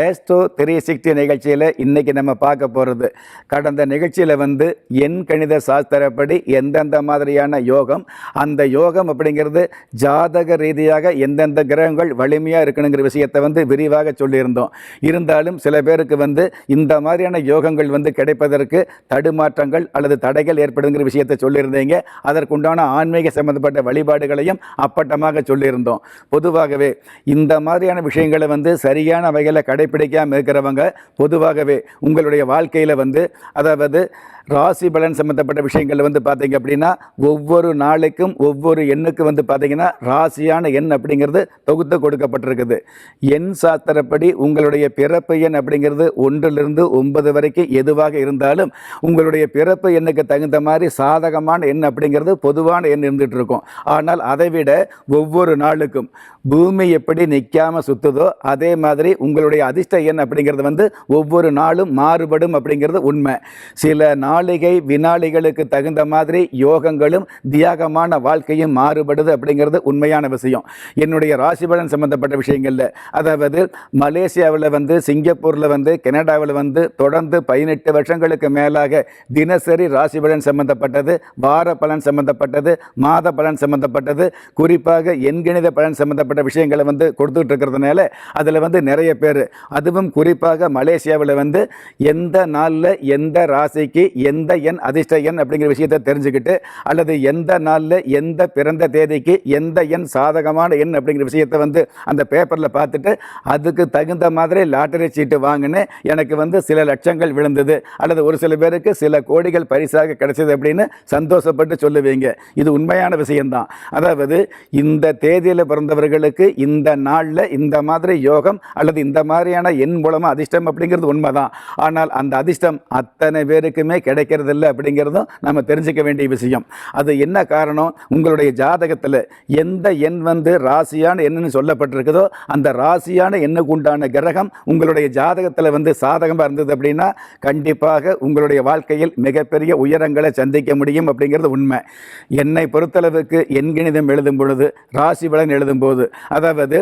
Astro three sixty நிகழ்ச்சியில் இன்றைக்கி நம்ம பார்க்க போகிறது கடந்த நிகழ்ச்சியில் வந்து எண் கணித சாஸ்திரப்படி எந்தெந்த மாதிரியான யோகம் அந்த யோகம் அப்படிங்கிறது ஜாதக ரீதியாக எந்தெந்த கிரகங்கள் வலிமையாக இருக்கணுங்கிற விஷயத்தை வந்து விரிவாக சொல்லியிருந்தோம். இருந்தாலும் சில பேருக்கு வந்து இந்த மாதிரியான யோகங்கள் வந்து கிடைப்பதற்கு தடுமாற்றங்கள் அல்லது தடைகள் ஏற்படுங்கிற விஷயத்தை சொல்லியிருந்தீங்க. அதற்குண்டான ஆன்மீக சம்பந்தப்பட்ட வழிபாடுகளையும் அப்பட்டமாக சொல்லியிருந்தோம். பொதுவாகவே இந்த மாதிரியான விஷயங்களை வந்து சரியான வகையில் கடைப்பிடிக்காமல் இருக்கிறவங்க பொதுவாகவே உங்களுடைய வாழ்க்கையில் வந்து அதாவது ராசி பலன் சம்மந்தப்பட்ட விஷயங்கள் வந்து பார்த்தீங்க அப்படின்னா ஒவ்வொரு நாளைக்கும் ஒவ்வொரு எண்ணுக்கு வந்து பார்த்தீங்கன்னா ராசியான எண் அப்படிங்கிறது தொகுத்து கொடுக்கப்பட்டிருக்குது. எண் சாஸ்திரப்படி உங்களுடைய பிறப்பு எண் அப்படிங்கிறது ஒன்றிலிருந்து ஒன்பது வரைக்கும் எதுவாக இருந்தாலும் உங்களுடைய பிறப்பு எண்ணுக்கு தகுந்த மாதிரி சாதகமான எண் அப்படிங்கிறது பொதுவான எண் இருந்துகிட்டு இருக்கும் ஆனால் அதை விட ஒவ்வொரு நாளுக்கும் பூமி எப்படி நிற்காமல் சுற்றுதோ அதே மாதிரி உங்களுடைய அதிர்ஷ்ட எண் அப்படிங்கிறது வந்து ஒவ்வொரு நாளும் மாறுபடும் அப்படிங்கிறது உண்மை. சில நாளிகை வினாளிகளுக்கு தகுந்த மாதிரி யோகங்களும் தியாகமான வாழ்க்கையும் மாறுபடுது அப்படிங்கிறது உண்மையான விஷயம். என்னுடைய ராசி பலன் சம்பந்தப்பட்ட விஷயங்களில் அதாவது மலேசியாவில் வந்து சிங்கப்பூரில் வந்து கனடாவில் வந்து தொடர்ந்து பதினெட்டு வருஷங்களுக்கு மேலாக தினசரி ராசி பலன் சம்பந்தப்பட்டது வார பலன் சம்பந்தப்பட்டது மாத பலன் சம்பந்தப்பட்டது. குறிப்பாக எண்கணித பலன் சம்பந்தப்பட்ட விஷயங்களை வந்து கொடுத்துட்டு இருக்கிறதுனால அதில் வந்து நிறைய பேர். அதுவும் குறிப்பாக மலேசியாவில் வந்து எந்த நாளில் எந்த ராசிக்கு எந்த எண் அதிர்ஷ்ட எண் அப்படிங்கிற விஷயத்தை தெரிஞ்சுக்கிட்டு அல்லது எந்த நாளில் எந்த பிறந்த தேதிக்கு எந்த எண் சாதகமான எண் அப்படிங்கிற விஷயத்தை வந்து அந்த பேப்பரில் பார்த்துட்டு அதுக்கு தகுந்த மாதிரி லாட்டரி சீட்டு வாங்கினேன் எனக்கு வந்து சில லட்சங்கள் விழுந்தது. அல்லது ஒரு சில பேருக்கு சில கோடிகள் பரிசாக கிடைச்சது அப்படின்னு சந்தோஷப்பட்டு சொல்லுவீங்க. இது உண்மையான விஷயம்தான். அதாவது இந்த தேதியில் பிறந்தவர்களுக்கு இந்த நாளில் இந்த மாதிரி யோகம் அல்லது இந்த மாதிரியான எண் மூலமாக அதிர்ஷ்டம் அப்படிங்கிறது உண்மைதான். ஆனால் அந்த அதிர்ஷ்டம் அத்தனை பேருக்குமே கிடைக்கிறதில்ல அப்படிங்கிறதும் நம்ம தெரிஞ்சுக்க வேண்டிய விஷயம். அது என்ன காரணம்? உங்களுடைய ஜாதகத்தில் எந்த எண் வந்து ராசியான எண்ணுன்னு சொல்லப்பட்டிருக்குதோ அந்த ராசியான எண்ணுக்கு உண்டான கிரகம் உங்களுடைய ஜாதகத்தில் வந்து சாதகமாக இருந்தது அப்படின்னா கண்டிப்பாக உங்களுடைய வாழ்க்கையில் மிகப்பெரிய உயரங்களை சந்திக்க முடியும் அப்படிங்கிறது உண்மை. என்னை பொறுத்தளவுக்கு எண்கணிதம் எழுதும் பொழுது ராசி பலன் எழுதும்போது அதாவது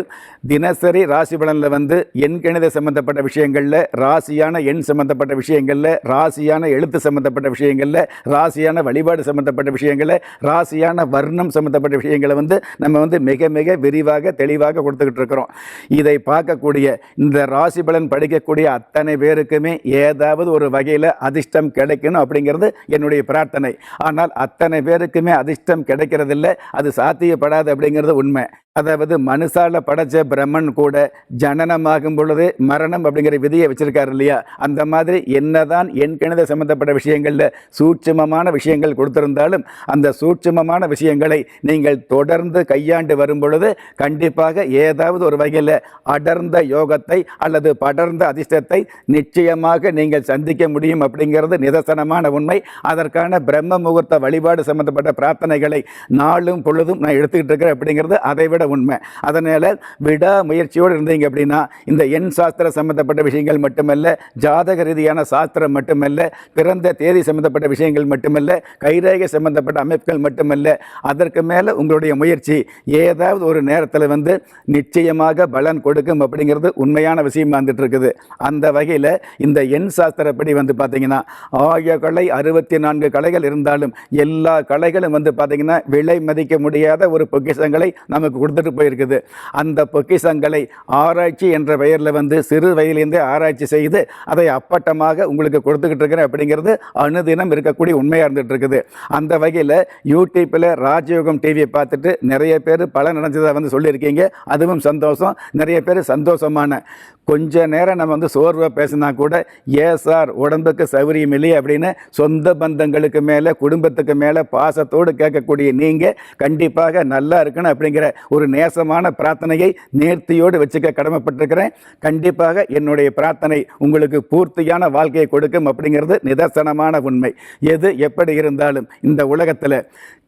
தினசரி ராசி பலனில் வந்து எண்கணித சம்பந்தப்பட்ட விஷயங்களில் ராசியான எண் சம்பந்தப்பட்ட விஷயங்களில் ராசியான எழுத்து சம்பந்தப்பட்ட விஷயங்களில் ராசியான வழிபாடு சம்பந்தப்பட்ட விஷயங்களில் ராசியான வர்ணம் சம்பந்தப்பட்ட விஷயங்களை வந்து நம்ம வந்து மிக மிக விரிவாக தெளிவாக கொடுத்துக்கிட்டு இருக்கிறோம். இதை பார்க்கக்கூடிய இந்த ராசி பலன் படிக்கக்கூடிய அத்தனை பேருக்குமே ஏதாவது ஒரு வகையில் அதிர்ஷ்டம் கிடைக்கணும் அப்படிங்கிறது என்னுடைய பிரார்த்தனை. ஆனால் அத்தனை பேருக்குமே அதிர்ஷ்டம் கிடைக்கிறதில்ல அது சாத்தியப்படாது அப்படிங்கிறது உண்மை. அதாவது மனுஷால படைச்ச பிரம்மன் கூட ஜனனமாகும் பொழுது மரணம் அப்படிங்கிற விதியை வச்சிருக்காரு இல்லையா? அந்த மாதிரி என்னதான் என் கணித சம்பந்தப்பட்ட விஷயங்களில் சூட்சமமான விஷயங்கள் கொடுத்திருந்தாலும் அந்த சூட்சமமான விஷயங்களை நீங்கள் தொடர்ந்து கையாண்டு வரும் பொழுது கண்டிப்பாக ஏதாவது ஒரு வகையில் அடர்ந்த யோகத்தை அல்லது படர்ந்த அதிர்ஷ்டத்தை நிச்சயமாக நீங்கள் சந்திக்க முடியும் அப்படிங்கிறது நிதர்சனமான உண்மை. அதற்கான பிரம்ம முகூர்த்த வழிபாடு சம்பந்தப்பட்ட பிரார்த்தனைகளை நாளும் பொழுதும் நான் எடுத்துக்கிட்டு இருக்கிறேன் அப்படிங்கிறது அதை விட உண்மை. அதனால் விடா முயற்சியோடு இருந்தீங்க அப்படின்னா இந்த எண் சாஸ்திர சம்பந்தப்பட்ட விஷயங்கள் மட்டுமல்ல ஜாதக ரீதியான சாஸ்திரம் மட்டுமல்ல பிறந்த தேதி சம்பந்தப்பட்ட விஷயங்கள் மட்டுமல்ல கைரேகை சம்பந்தப்பட்ட அமைப்புகள் மட்டுமல்ல அதற்கு மேலே உங்களுடைய முயற்சி ஏதாவது ஒரு நேரத்தில் வந்து நிச்சயமாக பலன் கொடுக்கும் அப்படிங்கிறது உண்மையான விஷயமா வந்துட்டு இருக்குது அந்த வகையில் இந்த எண் சாஸ்திரப்படி வந்து பார்த்தீங்கன்னா ஆய கலை அறுபத்தி நான்கு கலைகள் இருந்தாலும் எல்லா கலைகளும் வந்து பார்த்தீங்கன்னா விலை மதிக்க முடியாத ஒரு பொக்கிஷங்களை நமக்கு கொடுத்துட்டு போயிருக்குது. அந்த பொக்கிசங்களை ஆராய்ச்சி என்ற பெயரில் வந்து சிறு வயதிலேருந்தே ஆராய்ச்சி செய்து அதை அப்பட்டமாக உங்களுக்கு கொடுத்துக்கிட்டு இருக்கிறேன் அப்படிங்கிறது அனுதினம் இருக்கக்கூடிய உண்மையாக இருந்துகிட்டு இருக்குது அந்த வகையில் யூடியூப்பில் ராஜயோகம் டிவியை பார்த்துட்டு நிறைய பேர் பல நடந்ததை வந்து சொல்லியிருக்கீங்க. அதுவும் சந்தோஷம். நிறைய பேர் சந்தோஷமான. கொஞ்ச நேரம் நம்ம வந்து சோர்வாக பேசினா கூட ஏ சார் உடம்புக்கு சௌகரியம் இல்லையே அப்படின்னு சொந்த பந்தங்களுக்கு மேலே குடும்பத்துக்கு மேலே பாசத்தோடு கேட்கக்கூடிய நீங்கள் கண்டிப்பாக நல்லா இருக்கணும் அப்படிங்கிற ஒரு ஒரு நேசமான பிரார்த்தனையை நேர்த்தியோடு வச்சுக்க கடமைப்பட்டிருக்கிறேன். கண்டிப்பாக என்னுடைய பிரார்த்தனை உங்களுக்கு பூர்த்தியான வாழ்க்கையை கொடுக்கும் அப்படிங்கிறது நிதர்சனமான உண்மை. எது எப்படி இருந்தாலும் இந்த உலகத்தில்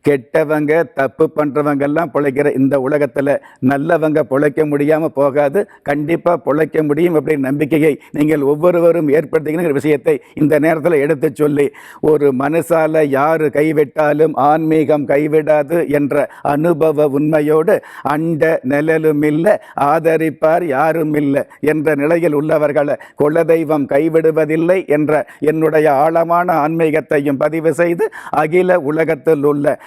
கெட்டவங்க தப்பு பண்ணுறவங்கெல்லாம் பிழைக்கிற இந்த உலகத்தில் நல்லவங்க பிழைக்க முடியாமல் போகாது. கண்டிப்பாக பிழைக்க முடியும் அப்படிங்கிற நம்பிக்கையை நீங்கள் ஒவ்வொருவரும் ஏற்படுத்திக்கிற விஷயத்தை இந்த நேரத்தில் எடுத்து சொல்லி ஒரு மனசால் யார் கைவிட்டாலும் ஆன்மீகம் கைவிடாது என்ற அனுபவ உண்மையோடு அண்ட நிழலும் இல்லை ஆதரிப்பார் யாரும் இல்லை என்ற நிலையில் உள்ளவர்களை குலதெய்வம் கைவிடுவதில்லை என்ற என்னுடைய ஆழமான ஆன்மீகத்தையும் பதிவு செய்து அகில உலகத்தில் உள்ள